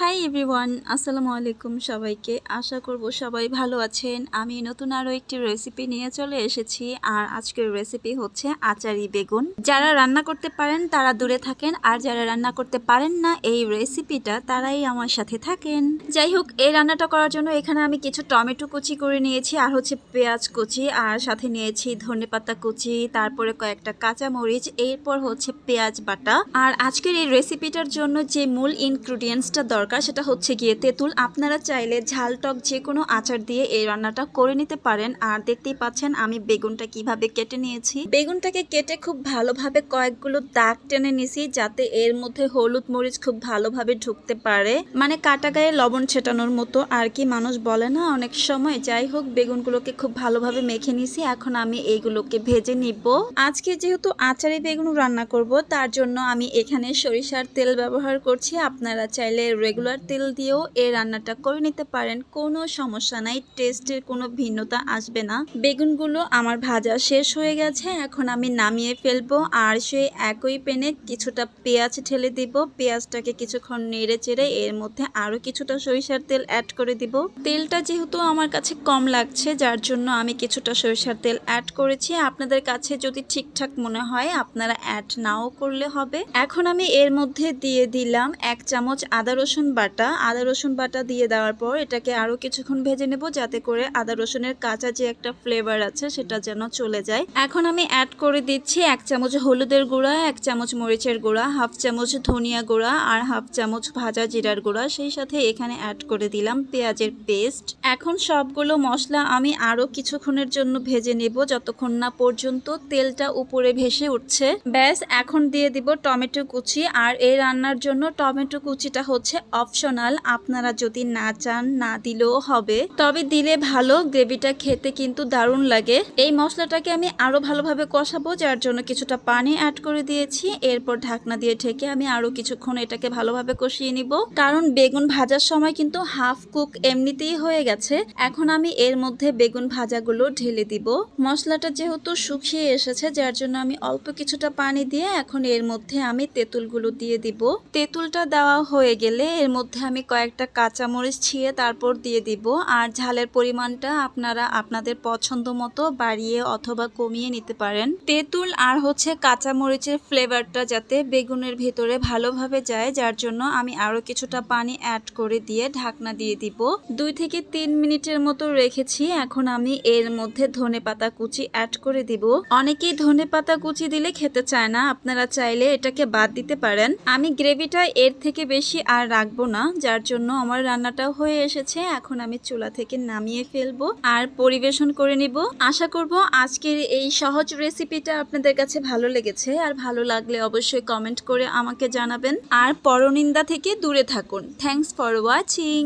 Hi everyone আসসালামু আলাইকুম সবাইকে। আশা করব সবাই ভালো আছেন। আমি নতুন আরও একটি রেসিপি নিয়ে চলে এসেছি। আর আজকের রেসিপি হচ্ছে আচারি বেগুন। যারা রান্না করতে পারেন, তারা দূরে থাকেন। আর যারা রান্না করতে পারেন না, এই রেসিপিটা তারাই আমার সাথে থাকেন। যাই হোক, এই রান্নাটা করার জন্য এখানে আমি কিছু টমেটো কুচি করে নিয়েছি, আর হচ্ছে পেঁয়াজ কুচি, আর সাথে নিয়েছি ধনেপাতা কুচি, তারপরে কয়েকটা কাঁচা মরিচ, এরপর হচ্ছে পেঁয়াজ বাটা। আর আজকের এই রেসিপিটার জন্য যে মূল ইনগ্রিডিয়েন্টসটা দরকার সেটা হচ্ছে গিয়ে তেঁতুল আপনারা চাইলে ঝাল টক যে কোনো আচার দিয়ে এই রান্নাটা করে নিতে পারেন। আর দেখতেই পাচ্ছেন আমি বেগুনটা কীভাবে কেটে নিয়েছি। বেগুনটাকে কেটে খুব ভালোভাবে কয়েকগুলো দাগ টেনে নিছি, যাতে এর মধ্যে হলুদ মরিচ খুব ভালোভাবে ঢুকতে পারে। মানে কাটা গায়ে লবণ ছেটানোর মতো। আর কি মানুষ বলে না, অনেক সময় যাই হোক, বেগুনগুলোকে খুব ভালোভাবে মেখে নিছি। এখন আমি এইগুলোকে ভেজে নিব। আজকে যেহেতু আচারে বেগুন রান্না করব, তার জন্য আমি এখানে সরিষার তেল ব্যবহার করছি। আপনারা চাইলে রেগুলার তেল দিয়েও এই রান্নাটা করে নিতে পারেন। কোনো সমস্যা নাই টেস্টের কোনো ভিন্নতা আসবে না। বেগুনগুলো আমার ভাজা শেষ হয়ে গেছে, এখন আমি নামিয়ে ফেলব আর সেই একই প্যানে কিছুটা পেঁয়াজ ঢেলে দিব। পেঁয়াজটাকে কিছুক্ষণ নেড়ে চেড়ে এর মধ্যে আরও কিছুটা সরিষার তেল অ্যাড করে দিব। তেলটা যেহেতু আমার কাছে কম লাগছে, যার জন্য আমি কিছুটা সরিষার তেল অ্যাড করেছি। আপনাদের কাছে যদি ঠিকঠাক মনে হয়, আপনারা অ্যাড নাও করলে হবে। এখন আমি এর মধ্যে দিয়ে দিলাম এক চামচ আদা রসুন বাটা, আদা রসুন বাটা দিয়ে দেওয়ার পর এটাকে আরও কিছুক্ষণ ভেজে নেব যাতে করে আদা রসুনের কাঁচা যে একটা ফ্লেভার আছে সেটা যেন চলে যায়। এখন আমি অ্যাড করে দিচ্ছি এক চামচ হলুদের গুঁড়া, এক চামচ মরিচের গুঁড়া, হাফ চামচ ধনিয়া গুঁড়া আর হাফ চামচ ভাজা জিরার গুঁড়া। সেই সাথে এখানে অ্যাড করে দিলাম পেঁয়াজের পেস্ট এখন সবগুলো মশলা আমি আরও কিছুক্ষণের জন্য ভেজে নেব যতক্ষণ না পর্যন্ত তেলটা উপরে ভেসে উঠছে। ব্যাস, এখন দিয়ে দিব টমেটো কুচি আর এই রান্নার জন্য টমেটো কুচিটা হচ্ছে অপশনাল, আপনারা যদি না চান, না দিলেও হবে। তবে দিলে ভালো, গ্রেভিটা খেতে কিন্তু দারুণ লাগে। এই মশলাটাকে আমি আরও ভালোভাবে কষাবো, যার জন্য কিছুটা পানি অ্যাড করে দিয়েছি। এরপর ঢাকনা দিয়ে ঢেকে আমি আরও কিছুক্ষণ এটাকে ভালোভাবে কষিয়ে নিব। কারণ বেগুন ভাজার সময় কিন্তু হাফ কুক এমনিতেই হয়ে গেছে। এখন আমি এর মধ্যে বেগুন ভাজাগুলো ঢেলে দিব। মশলাটা যেহেতু শুকিয়ে এসেছে, যার জন্য আমি অল্প কিছুটা পানি দিয়ে এখন এর মধ্যে আমি তেঁতুলগুলো দিয়ে দিব। তেঁতুলটা দেওয়া হয়ে গেলে এর মধ্যে আমি কয়েকটা কাঁচামরিচ ছিঁড়ে তারপর দিয়ে দিব। আর ঝালের পরিমাণটা আপনারা আপনাদের পছন্দ মতো বাড়িয়ে অথবা কমিয়ে নিতে পারেন। তেঁতুল আর হচ্ছে কাঁচামরিচের ফ্লেভারটা যাতে বেগুনের ভেতরে ভালোভাবে যায়, যার জন্য আমি আরও কিছুটা পানি অ্যাড করে দিয়ে ঢাকনা দিয়ে দিব। দুই থেকে তিন মিনিটের মতো রেখেছি। এখন আমি এর মধ্যে ধনে পাতা কুচি অ্যাড করে দিব। অনেকেই ধনে পাতা কুচি দিলে খেতে চায় না। আপনারা চাইলে এটাকে বাদ দিতে পারেন। আমি গ্রেভিটা এর থেকে বেশি আর রাখব না, যার জন্য আমার রান্নাটাও হয়ে এসেছে। এখন আমি চুলা থেকে নামিয়ে ফেলব আর পরিবেশন করে নিব। আশা করব আজকের এই সহজ রেসিপিটা আপনাদের কাছে ভালো লেগেছে। আর ভালো লাগলে অবশ্যই কমেন্ট করে আমাকে জানাবেন। আর পরনিন্দা থেকে দূরে থাকুন। Thanks for watching